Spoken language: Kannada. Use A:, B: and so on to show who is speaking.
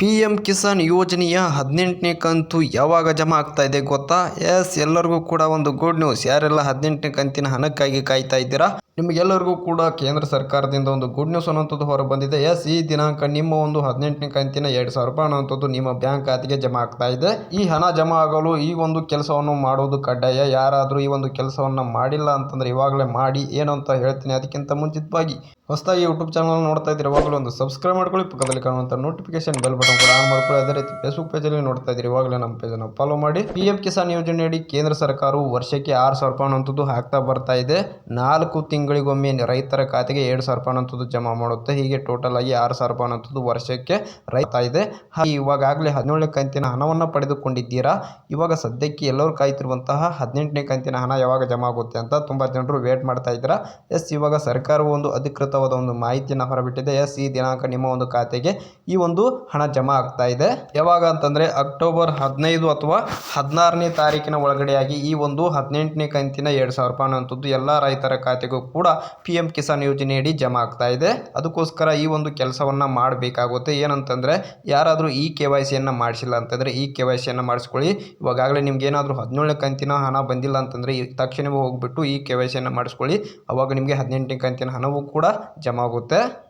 A: ಪಿ ಎಂ ಕಿಸಾನ್ ಯೋಜನೆಯ ಹದಿನೆಂಟನೇ ಕಂತು ಯಾವಾಗ ಜಮಾ ಆಗ್ತಾ ಇದೆ ಗೊತ್ತಾ? ಎಸ್, ಎಲ್ಲರಿಗೂ ಕೂಡ ಒಂದು ಗುಡ್ ನ್ಯೂಸ್ ಯಾರೆಲ್ಲ ಹದಿನೆಂಟನೇ ಕಂತಿನ ಹಣಕ್ಕಾಗಿ ಕಾಯ್ತಾ ಇದ್ದೀರಾ? ನಿಮಗೆಲ್ಲರಿಗೂ ಕೂಡ ಕೇಂದ್ರ ಸರ್ಕಾರದಿಂದ ಒಂದು ಗುಡ್ ನ್ಯೂಸ್ ಅನ್ನೋಂಥದ್ದು ಹೊರ ಬಂದಿದೆ ಎಸ್ ಈ ದಿನಾಂಕ ನಿಮ್ಮ ಒಂದು ಹದಿನೆಂಟನೇ ಕಂತಿನ ಎರಡು ಸಾವಿರ ರೂಪಾಯಿ ಅನ್ನೋಂಥದ್ದು ನಿಮ್ಮ ಬ್ಯಾಂಕ್ ಖಾತೆಗೆ ಜಮಾ ಆಗ್ತಾ ಇದೆ. ಈ ಹಣ ಜಮಾ ಆಗಲು ಈ ಒಂದು ಕೆಲಸವನ್ನು ಮಾಡೋದು ಕಡ್ಡಾಯ. ಯಾರಾದರೂ ಈ ಒಂದು ಕೆಲಸವನ್ನು ಮಾಡಿಲ್ಲ ಅಂತಂದ್ರೆ ಇವಾಗಲೇ ಮಾಡಿ, ಏನು ಅಂತ ಹೇಳ್ತೀನಿ ಅದಕ್ಕಿಂತ ಮುಂಚಿತವಾಗಿ. ಹೊಸದಾಗಿ ಯೂಟ್ಯೂಬ್ ಚಾನಲ್ ನೋಡ್ತಾ ಇದ್ರೆ ಇವಾಗಲೂ ಒಂದು ಸಬ್ಸ್ಕ್ರೈಬ್ ಮಾಡ್ಕೊಳ್ಳಿ. ಪಕ್ಕದಲ್ಲಿ ಕಾಣುವಂಥ ನೋಟಿಫಿಕೇಶನ್ ಬೆಲ್ ಬಟನ್ ಕೂಡ ಆನ್ ಮಾಡ್ಕೊಳ್ಳಿ. ಅದೇ ರೀತಿ ಫೇಸ್ಬುಕ್ ಪೇಜಲ್ಲಿ ನೋಡ್ತಾ ಇದ್ರೆ ಇವಾಗಲೇ ನಮ್ಮ ಪೇಜನ್ನು ಫಾಲೋ ಮಾಡಿ. ಪಿ ಎಂ ಕಿಸಾನ್ ಯೋಜನೆಯಡಿ ಕೇಂದ್ರ ಸರ್ಕಾರವು ವರ್ಷಕ್ಕೆ ಆರು ಸಾವಿರ ರೂಪಾಯಿ ಅನ್ನೋಂಥದ್ದು ಹಾಕ್ತಾ ಬರ್ತಾ ಇದೆ. ನಾಲ್ಕು ತಿಂಗಳಿಗೊಮ್ಮೆ ರೈತರ ಖಾತೆಗೆ ಎರಡು ಸಾವಿರ ರೂಪಾಯಿ ಅನ್ನೋದು ಜಮಾ ಮಾಡುತ್ತೆ. ಹೀಗೆ ಟೋಟಲ್ ಆಗಿ ಆರು ಸಾವಿರ ರೂಪಾಯಿ ಅನ್ನೋದು ವರ್ಷಕ್ಕೆ ರೈತ ಇದೆ. ಹಾಗೆ ಇವಾಗಲೇ ಹದಿನೇಳನೇ ಕಂತಿನ ಹಣವನ್ನು ಪಡೆದುಕೊಂಡಿದ್ದೀರಾ? ಇವಾಗ ಸದ್ಯಕ್ಕೆ ಎಲ್ಲರೂ ಕಾಯ್ತಿರುವಂತಹ ಹದಿನೆಂಟನೇ ಕಂತಿನ ಹಣ ಯಾವಾಗ ಜಮಾ ಆಗುತ್ತೆ ಅಂತ ತುಂಬ ಜನರು ವೇಟ್ ಮಾಡ್ತಾ ಇದ್ದೀರಾ? ಎಸ್ ಇವಾಗ ಸರ್ಕಾರವು ಒಂದು ಅಧಿಕೃತವಾದ ಒಂದು ಮಾಹಿತಿಯನ್ನು ಹೊರಬಿಟ್ಟಿದೆ. ಎಸ್ ಈ ದಿನಾಂಕ ನಿಮ್ಮ ಒಂದು ಖಾತೆಗೆ ಈ ಒಂದು ಹಣ ಜಮಾ ಆಗ್ತಾ ಇದೆ. ಯಾವಾಗ ಅಂತಂದ್ರೆ ಅಕ್ಟೋಬರ್ ಹದಿನೈದು ಅಥವಾ ಹದಿನಾರನೇ ತಾರೀಕಿನ ಒಳಗಡೆಯಾಗಿ ಈ ಒಂದು ಹದಿನೆಂಟನೇ ಕಂತಿನ ಎರಡು ಸಾವಿರ ರೂಪಾಯಿ ಅನ್ನುವಂಥದ್ದು ಎಲ್ಲ ರೈತರ ಖಾತೆಗೂ ಕೂಡ ಪಿ ಎಂ ಕಿಸಾನ್ ಯೋಜನೆಯಡಿ ಜಮಾ ಆಗ್ತಾ ಇದೆ. ಅದಕ್ಕೋಸ್ಕರ ಈ ಒಂದು ಕೆಲಸವನ್ನು ಮಾಡಬೇಕಾಗುತ್ತೆ. ಏನಂತಂದರೆ, ಯಾರಾದರೂ ಈ ಕೆ ವೈ ಸಿಯನ್ನು ಮಾಡಿಸಿಲ್ಲ ಅಂತಂದರೆ ಈ ಕೆ ವೈ ಸಿಯನ್ನು ಮಾಡಿಸ್ಕೊಳ್ಳಿ. ಇವಾಗಲೇ ನಿಮ್ಗೆ ಏನಾದರೂ ಹದಿನೇಳನೇ ಕಂತಿನ ಹಣ ಬಂದಿಲ್ಲ ಅಂತಂದರೆ ತಕ್ಷಣವೇ ಹೋಗ್ಬಿಟ್ಟು ಈ ಕೆ ವೈ ಸಿಯನ್ನು ಮಾಡಿಸ್ಕೊಳ್ಳಿ. ಅವಾಗ ನಿಮಗೆ ಹದಿನೆಂಟನೇ ಕಂತಿನ ಹಣವೂ ಕೂಡ ಜಮಾ ಆಗುತ್ತೆ.